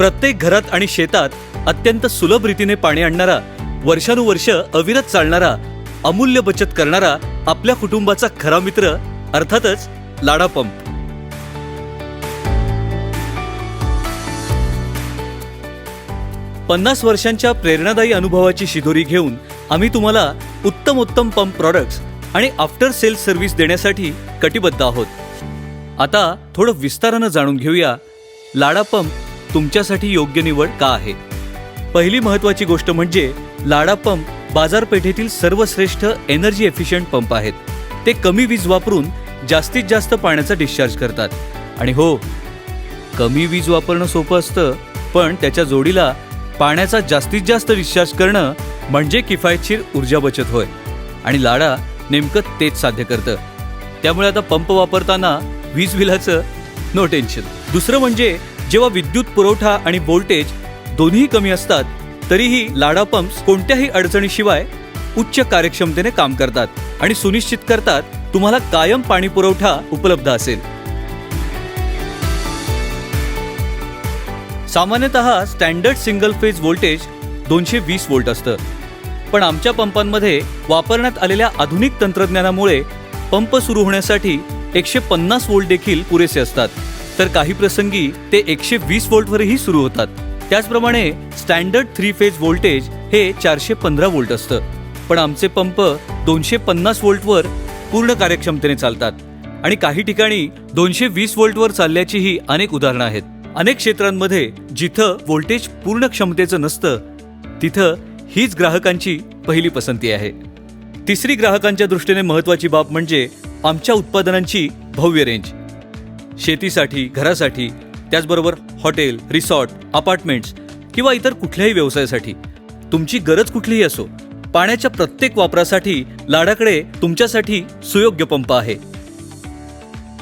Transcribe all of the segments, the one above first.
प्रत्येक घरात आणि शेतात अत्यंत सुलभ रीतीने पाणी आणणारा वर्षानुवर्ष अविरत चालणारा अमूल्य बचत करणारा आपल्या कुटुंबाचा खरा मित्र अर्थातच लाडा पंप. पन्नास वर्षांच्या प्रेरणादायी अनुभवाची शिदोरी घेऊन आम्ही तुम्हाला उत्तम उत्तम पंप प्रॉडक्ट्स आणि आफ्टर सेल्स सर्व्हिस देण्यासाठी कटिबद्ध आहोत. आता थोडं विस्तारानं जाणून घेऊया लाडा पंप तुमच्यासाठी योग्य निवड का आहे? पहिली महत्वाची गोष्ट म्हणजे लाडा पंप बाजारपेठेतील सर्वश्रेष्ठ एनर्जी एफिशियंट पंप आहेत. ते कमी वीज वापरून जास्तीत जास्त पाण्याचा डिस्चार्ज करतात. आणि हो कमी वीज वापरणं सोपं असतं पण त्याच्या जोडीला पाण्याचा जास्तीत जास्त डिस्चार्ज करणं म्हणजे किफायतशीर ऊर्जा बचत होय. आणि लाडा नेमकं तेच साध्य करतं. त्यामुळे आता पंप वापरताना वीज बिलाचं नो टेन्शन दुसरं म्हणजे जेव्हा विद्युत पुरवठा आणि व्होल्टेज दोन्ही कमी असतात तरीही लाडा पंप्स कोणत्याही अडचणीशिवाय उच्च कार्यक्षमतेने काम करतात आणि सुनिश्चित करतात तुम्हाला कायम पाणी पुरवठा उपलब्ध असेल. सामान्यतः स्टँडर्ड सिंगल फेज व्होल्टेज दोनशे वीस वोल्ट असतं. पण आमच्या पंपांमध्ये वापरण्यात आलेल्या आधुनिक तंत्रज्ञानामुळे पंप सुरू होण्यासाठी एकशे पन्नास वोल्ट देखील पुरेसे असतात. तर काही प्रसंगी ते एकशे वीस व्होल्टवरही सुरू होतात. त्याचप्रमाणे स्टँडर्ड थ्री फेज व्होल्टेज हे चारशे पंधरा व्होल्ट असतं. पण आमचे पंप दोनशे पन्नास व्होल्टवर पूर्ण कार्यक्षमतेने चालतात. आणि काही ठिकाणी दोनशे वीस व्होल्टवर चालल्याचीही अनेक उदाहरणं आहेत. अनेक क्षेत्रांमध्ये जिथं व्होल्टेज पूर्ण क्षमतेचं नसतं तिथं हीच ग्राहकांची पहिली पसंती आहे. तिसरी ग्राहकांच्या दृष्टीने महत्वाची बाब म्हणजे आमच्या उत्पादनांची भव्य रेंज शेतीसाठी घरासाठी त्याचबरोबर हॉटेल रिसॉर्ट अपार्टमेंट्स किंवा इतर कुठल्याही व्यवसायासाठी. तुमची गरज कुठलीही असो पाण्याच्या प्रत्येक वापरासाठी लाडाकडे तुमच्यासाठी सुयोग्य पंप आहे.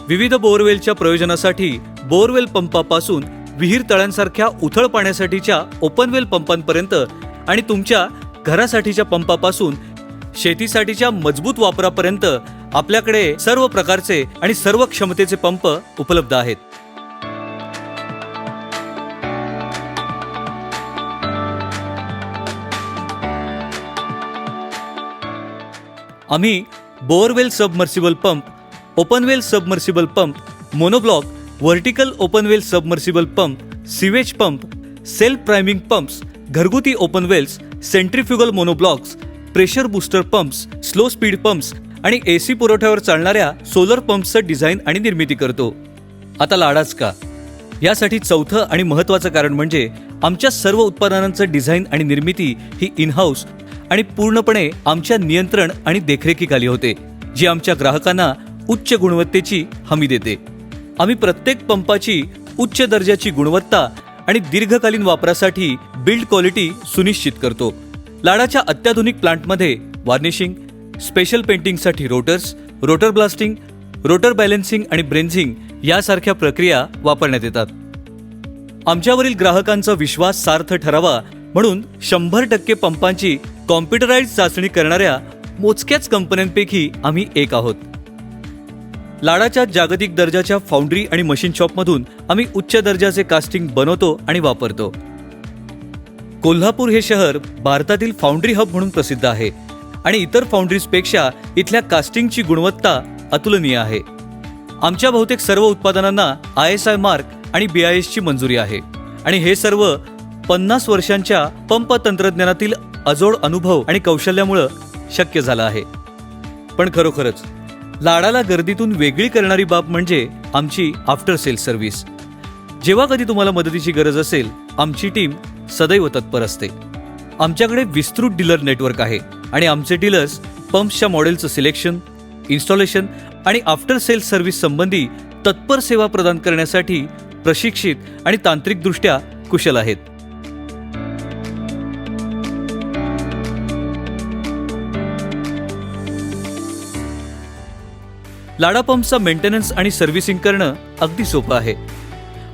विविध बोअरवेलच्या प्रयोजनासाठी बोअरवेल पंपापासून विहीर तळ्यांसारख्या उथळ पाण्यासाठीच्या ओपनवेल पंपांपर्यंत आणि तुमच्या घरासाठीच्या पंपापासून शेतीसाठीच्या मजबूत वापरापर्यंत आपल्याकडे सर्व प्रकारचे आणि सर्व क्षमतेचे पंप उपलब्ध आहेत. आम्ही borewell submersible pump openwell submersible pump monoblock vertical openwell submersible pump sewage pump self priming pumps घरगुती openwells centrifugal monoblocks pressure booster pumps slow speed pumps आणि एसी पुरवठ्यावर चालणाऱ्या सोलर पंप्सचं डिझाईन आणि निर्मिती करतो. आता लाडाच का? यासाठी चौथं आणि महत्वाचं कारण म्हणजे आमच्या सर्व उत्पादनांचं डिझाईन आणि निर्मिती ही इनहाऊस आणि पूर्णपणे आमच्या नियंत्रण आणि देखरेखीखाली होते जी आमच्या ग्राहकांना उच्च गुणवत्तेची हमी देते. आम्ही प्रत्येक पंपाची उच्च दर्जाची गुणवत्ता आणि दीर्घकालीन वापरासाठी बिल्ड क्वालिटी सुनिश्चित करतो. लाडाच्या अत्याधुनिक प्लांटमध्ये वार्निशिंग स्पेशल पेंटिंगसाठी rotors rotor blasting rotor balancing आणि ब्रेन्झिंग यासारख्या प्रक्रिया वापरण्यात येतात. आमच्यावरील ग्राहकांचा विश्वास सार्थ ठरावा म्हणून शंभर टक्के पंपांची कॉम्प्युटराइज चाचणी करणाऱ्या मोजक्याच कंपन्यांपैकी आम्ही एक आहोत. लाडाच्या जागतिक दर्जाच्या फाउंड्री आणि मशीन शॉपमधून आम्ही उच्च दर्जाचे कास्टिंग बनवतो आणि वापरतो. कोल्हापूर हे शहर भारतातील फाउंड्री हब म्हणून प्रसिद्ध आहे आणि इतर फाउंड्रीजपेक्षा इथल्या कास्टिंगची गुणवत्ता अतुलनीय आहे. आमच्या बहुतेक सर्व उत्पादनांना आय एस आय मार्क आणि बी आय एसची मंजुरी आहे आणि हे सर्व पन्नास वर्षांच्या पंप तंत्रज्ञानातील अजोड अनुभव आणि कौशल्यामुळं शक्य झालं आहे. पण खरोखरच लाडाला गर्दीतून वेगळी करणारी बाब म्हणजे आमची आफ्टर सेल सर्व्हिस. जेव्हा कधी तुम्हाला मदतीची गरज असेल आमची टीम सदैव तत्पर असते. आमच्याकडे विस्तृत डीलर नेटवर्क आहे आणि आमचे डीलर्स पंप्सच्या मॉडेलचं सिलेक्शन इन्स्टॉलेशन आणि आफ्टर सेल्स सर्व्हिस संबंधी तत्पर सेवा प्रदान करण्यासाठी प्रशिक्षित आणि तांत्रिकदृष्ट्या कुशल आहेत. लाडा पंपचा मेंटेनन्स आणि सर्व्हिसिंग करणं अगदी सोपं आहे.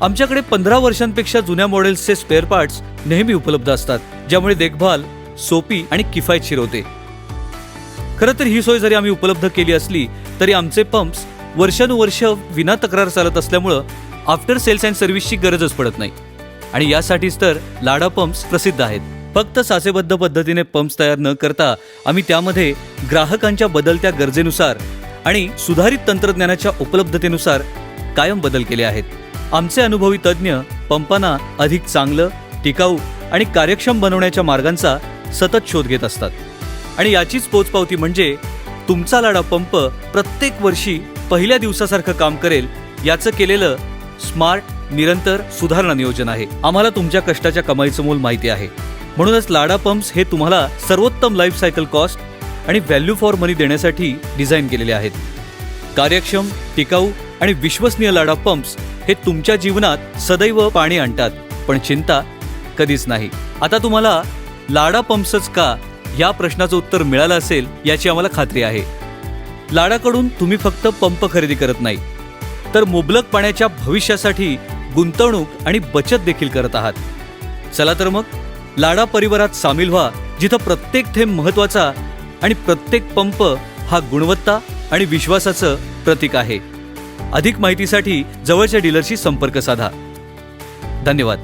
आमच्याकडे पंधरा वर्षांपेक्षा जुन्या मॉडेल्सचे स्पेअर पार्ट्स नेहमी उपलब्ध असतात ज्यामुळे देखभाल सोपी आणि किफायतशीर होते. खरं तर ही सोय जरी आम्ही उपलब्ध केली असली तरी आमचे पंप्स वर्षानुवर्ष विना तक्रार चालत असल्यामुळं आफ्टर सेल्स अँड सर्व्हिसची गरजच पडत नाही. आणि यासाठीच तर लाडा पंप्स प्रसिद्ध आहेत. फक्त साचेबद्ध पद्धतीने पंप्स तयार न करता आम्ही त्यामध्ये ग्राहकांच्या बदलत्या गरजेनुसार आणि सुधारित तंत्रज्ञानाच्या उपलब्धतेनुसार कायम बदल केले आहेत. आमचे अनुभवी तज्ज्ञ पंपांना अधिक चांगलं टिकाऊ आणि कार्यक्षम बनवण्याच्या मार्गांचा सतत शोध घेत असतात. आणि याचीच पोचपावती म्हणजे तुमचा लाडा पंप प्रत्येक वर्षी पहिल्या दिवसासारखं काम करेल याचं केलेलं स्मार्ट निरंतर सुधारणा नियोजन आहे. आम्हाला तुमच्या कष्टाच्या कमाईचं मूल माहिती आहे. म्हणूनच लाडा पंप्स हे तुम्हाला सर्वोत्तम लाईफ सायकल कॉस्ट आणि व्हॅल्यू फॉर मनी देण्यासाठी डिझाईन केलेले आहेत. कार्यक्षम टिकाऊ आणि विश्वसनीय लाडा पंप्स हे तुमच्या जीवनात सदैव पाणी आणतात. पण चिंता कधीच नाही. आता तुम्हाला लाडा पंप्सच का या प्रश्नाचं उत्तर मिळालं असेल याची आम्हाला खात्री आहे. लाडाकडून तुम्ही फक्त पंप खरेदी करत नाही. तर मुबलक पाण्याच्या भविष्यासाठी गुंतवणूक आणि बचत देखील करत आहात. चला तर मग लाडा परिवारात सामील व्हा जिथं प्रत्येक थेंब महत्त्वाचा आणि प्रत्येक पंप हा गुणवत्ता आणि विश्वासाचं प्रतीक आहे. अधिक माहितीसाठी जवळच्या डीलरशी संपर्क साधा. धन्यवाद.